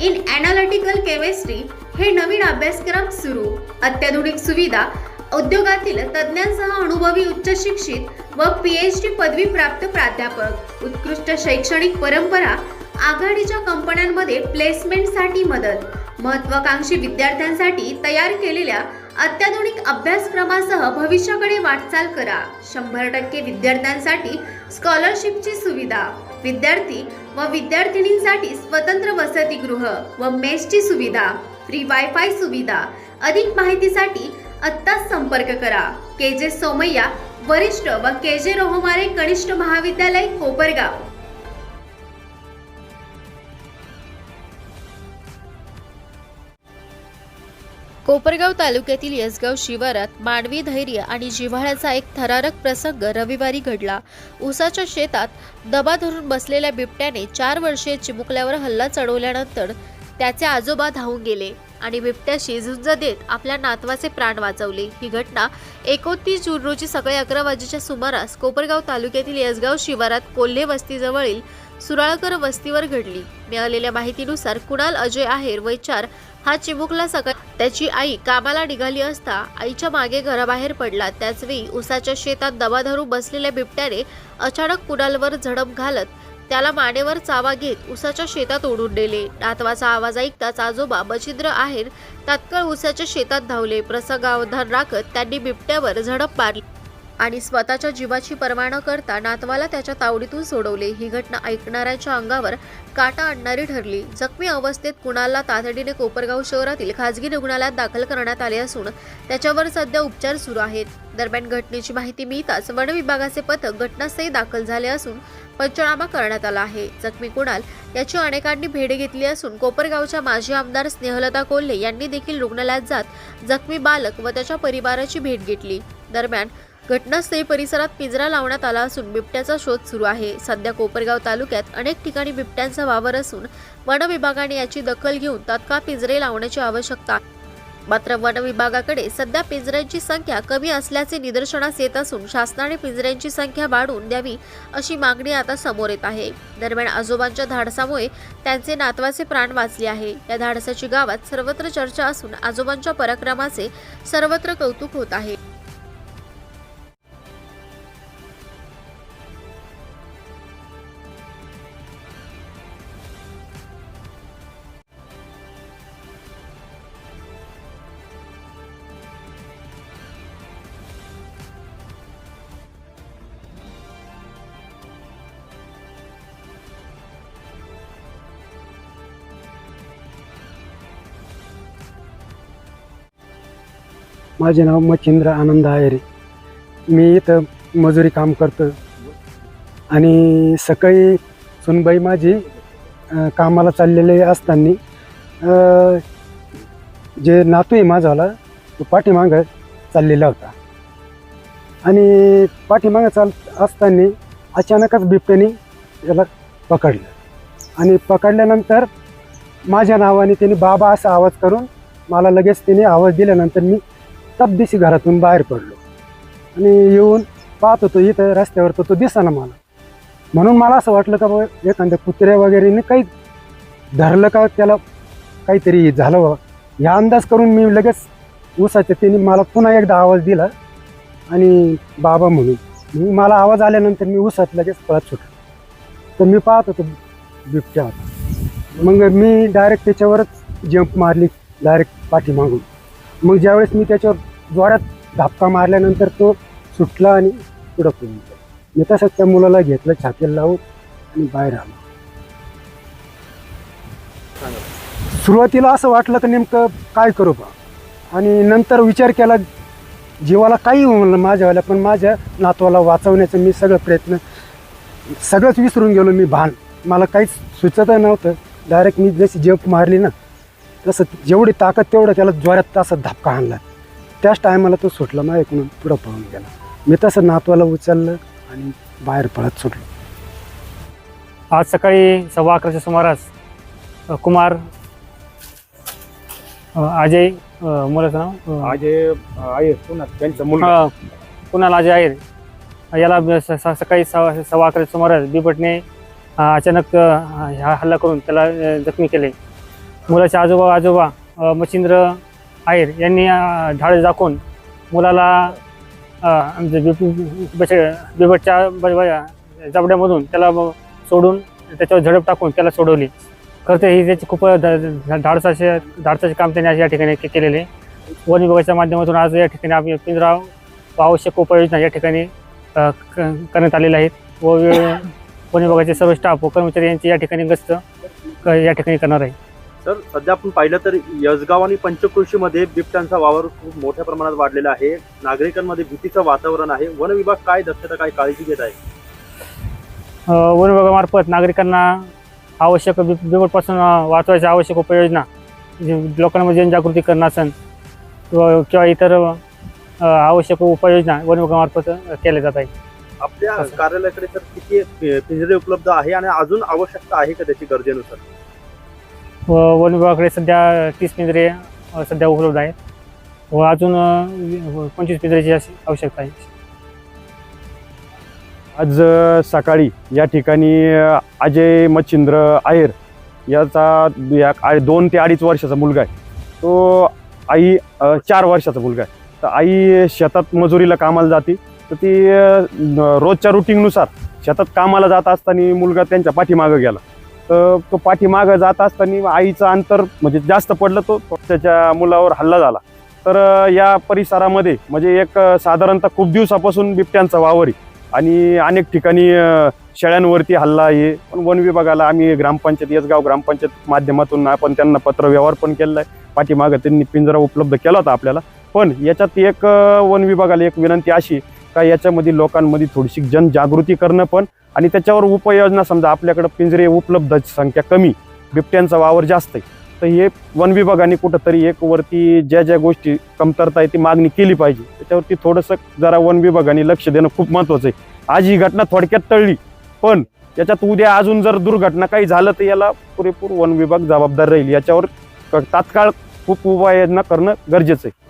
in analytical chemistry हे नवीन अभ्यासक्रम सुरू. अत्याधुनिक सुविधा उद्योगातील तज्ज्ञांसह अनुभवी उच्च शिक्षित व पी एच डी पदवी प्राप्त प्राध्यापक. उत्कृष्ट शैक्षणिक परंपरा आघाडीच्या कंपन्यांमध्ये प्लेसमेंटसाठी मदत. महत्वाकांक्षी विद्यार्थ्यांसाठी तयार केलेल्या अत्याधुनिक अभ्यासक्रमासह भविष्याकडे वाटचाल करा. शंभर टक्के विद्यार्थ्यांसाठी स्कॉलरशिपची सुविधा. विद्यार्थी व विद्यार्थिनींसाठी स्वतंत्र वसतिगृह व मेसची सुविधा. फ्री वायफाय सुविधा. अधिक माहितीसाठी आत्ताच संपर्क करा. के जे सोमय्या वरिष्ठ व के जे रोहमारे कनिष्ठ महाविद्यालय कोपरगाव. कोपरगाव तालुक्यातील यसगाव शिवारात मानवी धैर्य आणि जिव्हाळ्याचा एक थरारक प्रसंग रविवारी घडला. उसाच्या शेतात दबा धरून बसलेल्या बिबट्याने चार वर्षे चिमुकल्यावर हल्ला चढवल्यानंतर त्याचे आजोबा धावून गेले आणि बिबट्याशी झुंज देत आपल्या नातवाचे प्राण वाचवले. ही घटना एकोणतीस जून रोजी सकाळी अकरा वाजेच्या सुमारास कोपरगाव तालुक्यातील यसगाव शिवारात कोल्हे वस्तीजवळील सुराळकर वस्तीवर घडली. मिळालेल्या माहितीनुसार कुणाल अजय आहेर वय चार. हा चिमुकला सकाळी त्याची आई कामाला निघाली असता आईच्या मागे घराबाहेर पडला. त्याचवेळी उसाच्या शेतात दबा धरून बसलेल्या बिबट्याने अचानक कुणालवर झडप घालत त्याला मानेवर चावा घेत उसाच्या शेतात ओढून नेले. नातवाचा आवाज ऐकताच आजोबा बचिद्र आहेर तात्काळ उसाच्या शेतात धावले. प्रसंगावधान राखत त्यांनी बिबट्यावर झडप मारली. आणि स्वतःच्या जीवाची पर्वा न करता नातवाला त्याच्या तावडीतून सोडवले. ही घटना ऐकणाऱ्यांच्या अंगावर काटा आणणारी ठरली. जखमी अवस्थेत कुणालला तातडीने कोपरगाव शहरातील खासगी रुग्णालयात दाखल करण्यात आले असून त्याच्यावर सध्या उपचार सुरू आहेत. दरम्यान घटनेची माहिती मिळताच वन विभागाचे पथक घटनास्थळी दाखल झाले असून पंचनामा करण्यात आला आहे. जखमी कुणाल याची अनेकांनी भेट घेतली असून कोपरगावच्या माजी आमदार स्नेहलता कोल्हे यांनी देखील रुग्णालयात जात जखमी बालक व त्याच्या परिवाराची भेट घेतली. दरम्यान घटनास्थळी परिसरात पिंजरा लावण्यात आला असून बिबट्याचा शोध सुरू आहे. सध्या कोपरगाव तालुक्यात अनेक ठिकाणी बिबट्यांचा वावर असून वन विभागाने याची दखल घेऊन तात्काळ पिंजरे लावण्याची आवश्यकता मात्र वन विभागाकडे सध्या पिंजऱ्यांची संख्या कमी असल्याचे निदर्शनास येत असून शासनाने पिंजऱ्यांची संख्या वाढवून द्यावी अशी मागणी आता समोर येत आहे. दरम्यान आजोबांच्या धाडसामुळे त्यांचे नातवाचे प्राण वाचले आहे. या धाडसाची गावात सर्वत्र चर्चा असून आजोबांच्या पराक्रमाचे सर्वत्र कौतुक होत आहे. माझे नाव मच्छिंद्र आनंद आहेरे मी इथं मजुरी काम करतो आणि सकाळी सुनबाई माझी कामाला चाललेले असताना जे नातू आहे माझावाला तो पाठीमागं चाललेला होता. आणि पाठीमागं चाल असताना अचानकच बिबट्याने याला पकडलं. आणि पकडल्यानंतर माझ्या नावाने त्याने बाबा असा आवाज करून मला लगेच त्याने आवाज दिल्यानंतर मी तपदिशी घरातून बाहेर पडलो. आणि येऊन पाहत होतो इथं रस्त्यावर तर तो दिसाना मला. म्हणून मला असं वाटलं का बाबा एखाद्या कुत्र्या वगैरेने काही धरलं का त्याला काहीतरी झालं बाबा. ह्या अंदाज करून मी लगेच उसाच्या त्याने मला पुन्हा एकदा आवाज दिला आणि बाबा म्हणून. मी मला आवाज आल्यानंतर मी उसात लगेच पळत सुटलो. तर मी पाहत होतो बिबट्या. होता मग मी डायरेक्ट त्याच्यावरच जंप मारली डायरेक्ट पाठीमागून. मग ज्यावेळेस मी त्याच्यावर जोरात धापका मारल्यानंतर तो सुटला आणि पुढं मी तसंच त्या मुलाला घेतलं छातीला लावून आणि बाहेर आलो. सुरुवातीला असं वाटलं की नेमकं काय करू बा? आणि नंतर विचार केला जीवाला काही म्हणलं माझ्यावाल्या पण माझ्या नातवाला वाचवण्याचं मी सगळं प्रयत्न सगळंच विसरून गेलो मी भान. मला काहीच सुचत नव्हतं. डायरेक्ट मी जशी जप मारली ना तसं जेवढी ताकद तेवढं त्याला जोरात तसा धपका आणला. त्याच टायमाला तो सुटला मग ऐकून पुढं पळून गेला. मी तसं नातवाला उचललं आणि बाहेर पळत सुटलो. आज सकाळी सव्वा अकराच्या सुमारास कुमार अजय मुलाचं नाव? अजय आहे पुन्हा त्यांचा मुलगा. कुणाल अजय आहे याला सकाळी सव्वा सव्वा अकराच्या सुमारास बिबटने अचानक हा हल्ला करून त्याला जखमी केले. मुलाचे आजोबा आजोबा मच्छिंद्र आयर यांनी अ, ढाळ दाखवून मुलाला बिबटच्या जबड्यामधून त्याला सोडून त्याच्यावर झडप टाकून त्याला सोडवली. खरं तर ही त्याची खूप धाडसाचे धाडसाचे काम त्यांनी आज या ठिकाणी केलेले. वन विभागाच्या माध्यमातून आज या ठिकाणी आम्ही पिंजराव व आवश्यक उपाययोजना या ठिकाणी क- करण्यात आलेल्या आहेत व वन विभागाचे सर्व स्टाफ व कर्मचारी यांची या ठिकाणी गस्त या ठिकाणी करणार आहे तर सध्या आपण पाहिलं तर यसगाव आणि पंचकृषीमध्ये बिबट्यांचा वावर खूप मोठ्या प्रमाणात वाढलेला आहे. नागरिकांमध्ये भीतीचं वातावरण आहे. वन विभाग काय दक्षता काय काळजी घेत आहे? वन विभागामार्फत नागरिकांना आवश्यक बिब बिबटपासून वाचवायच्या आवश्यक उपाययोजना जे लोकांमध्ये जनजागृती करणं असेल किंवा किंवा इतर आवश्यक उपाययोजना वन विभागामार्फत केल्या जात आहे आपल्या. कार्यालयाकडे तर किती पिंजरे उपलब्ध आहे आणि अजून आवश्यकता आहे का त्याची गरजेनुसार? व वन विभागाकडे सध्या तीस पिंजरे सध्या उपलब्ध आहेत. व अजून पंचवीस पिंजऱ्याची अशी आवश्यकता आहे. आज सकाळी या ठिकाणी अजय मच्छिंद्र आयर याचा या दोन ते अडीच वर्षाचा मुलगा आहे. तो आई चार वर्षाचा मुलगा आहे. तर आई शेतात मजुरीला कामाला जाते. तर ती रोजच्या रुटीननुसार शेतात कामाला जात असताना मुलगा त्यांच्या पाठीमागं गेला. तर तो पाठीमागं जात असताना आईचं अंतर म्हणजे जास्त पडलं तो त्याच्या मुलावर हल्ला झाला. तर या परिसरामध्ये म्हणजे एक साधारणतः खूप दिवसापासून बिबट्यांचा वावर आहे. आणि अनेक ठिकाणी शेळ्यांवरती हल्ला आहे. पण वन विभागाला आम्ही ग्रामपंचायत यसगाव ग्रामपंचायत माध्यमातून आपण त्यांना पत्र व्यवहार पण केलेला आहे. पाठीमागं त्यांनी पिंजरा उपलब्ध केला होता आपल्याला. पण याच्यात एक वन विभागाला एक विनंती अशी का याच्यामध्ये लोकांमध्ये थोडीशी जनजागृती करणं पण आणि त्याच्यावर उपाययोजना समजा आपल्याकडं पिंजरे उपलब्ध संख्या कमी बिबट्यांचा वावर जास्त आहे तर हे वन विभागाने कुठंतरी एक वरती ज्या ज्या गोष्टी कमतरता आहे ती मागणी केली पाहिजे. त्याच्यावरती थोडंसं जरा वन विभागाने लक्ष देणं खूप महत्त्वाचं आहे. आज ही घटना थोडक्यात टळली पण याच्यात उद्या अजून जर दुर्घटना काही झालं तर याला पुरेपूर वन विभाग जबाबदार राहील. याच्यावर तात्काळ खूप उपाययोजना करणं गरजेचं आहे.